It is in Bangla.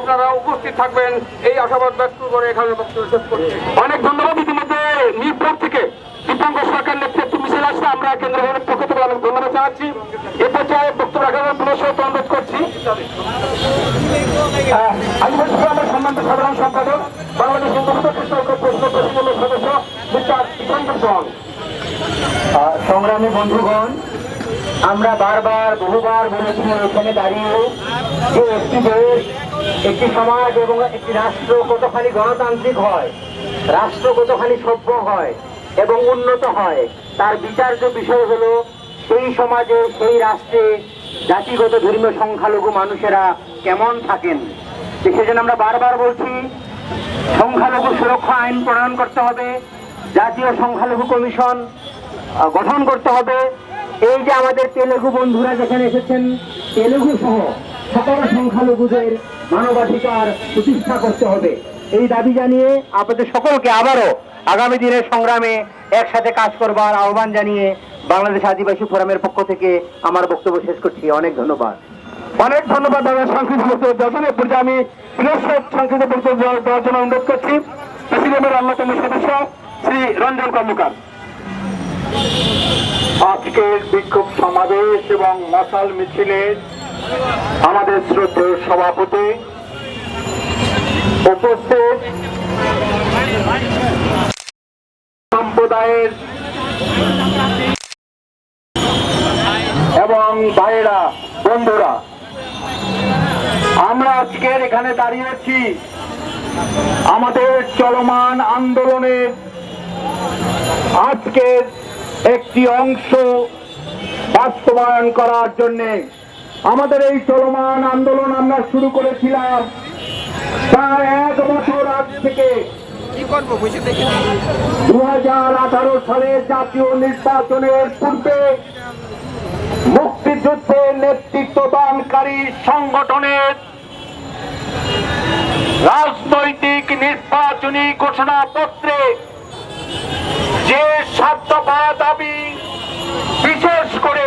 আপনারা উপস্থিত থাকবেন। এই আশাবাদ ব্যক্ত করে এখানে অনেক ধন্যবাদ ইতিমধ্যে মিরপুর থেকে। দীপাঙ্ক সরকার নেতৃত্বে মিছিল আসছে। আমরা কেন্দ্র ভবনের পক্ষ থেকে অনেক ধন্যবাদ জানাচ্ছি। এ পর্যায়ে বক্তব্য রাখার পুনঃ অনুরোধ করছি। জন সংগ্রামী বন্ধুগণ, আমরা বারবার, বহুবার বলেছি, এখানে দাঁড়িয়ে যে একটি দেশ একটি সমাজ এবং একটি রাষ্ট্র কতখানি গণতান্ত্রিক হয়, রাষ্ট্র কতখানি সভ্য হয় এবং উন্নত হয়, তার বিচার্য বিষয় হলো সেই সমাজে, সেই রাষ্ট্রে জাতিগত ধর্মীয় সংখ্যালঘু মানুষেরা কেমন থাকেন। সেজন্য আমরা বারবার বলছি, সংখ্যালঘু সুরক্ষা আইন প্রণয়ন করতে হবে, জাতীয় সংখ্যালঘু কমিশন গঠন করতে হবে। এই যে আমাদের তেলেগু বন্ধুরা যেখানে এসেছেন, তেলেগু সহ সকল সংখ্যালঘুদের মানবাধিকার প্রতিষ্ঠা করতে হবে। এই দাবি জানিয়ে আপনাদের সকলকে আবারও আগামী দিনের সংগ্রামে একসাথে কাজ করবার আহ্বান জানিয়ে বাংলাদেশ আদিবাসী ফোরামের পক্ষ থেকে আমার বক্তব্য শেষ করছি। অনেক ধন্যবাদ। অনেক ধন্যবাদ দাদা বক্তব্য এ পর্যায়ে আমি বক্তব্য দেওয়ার জন্য অনুরোধ করছি। প্রেসিডেন্টের অন্যতম সদস্য শ্রী রঞ্জন কর্মকার। আজকের বিক্ষোভ সমাবেশ এবং মশাল মিছিলের আমাদের শ্রদ্ধেয় সভাপতি উপস্থিত সম্প্রদায়ের এবং ভাইয়েরা, বন্ধুরা, আমরা আজকের এখানে দাঁড়িয়েছি আমাদের চলমান আন্দোলনের আজকের একটি অংশ বাস্তবায়ন করার জন্য। আমাদের এই চলমান আন্দোলন আমরা শুরু করেছিলাম প্রায় এক বছর আগ থেকে। দু হাজার আঠারো সালের জাতীয় নির্বাচনের পূর্বে মুক্তিযুদ্ধের নেতৃত্বদানকারী সংগঠনের রাজনৈতিক নির্বাচনী ঘোষণাপত্রে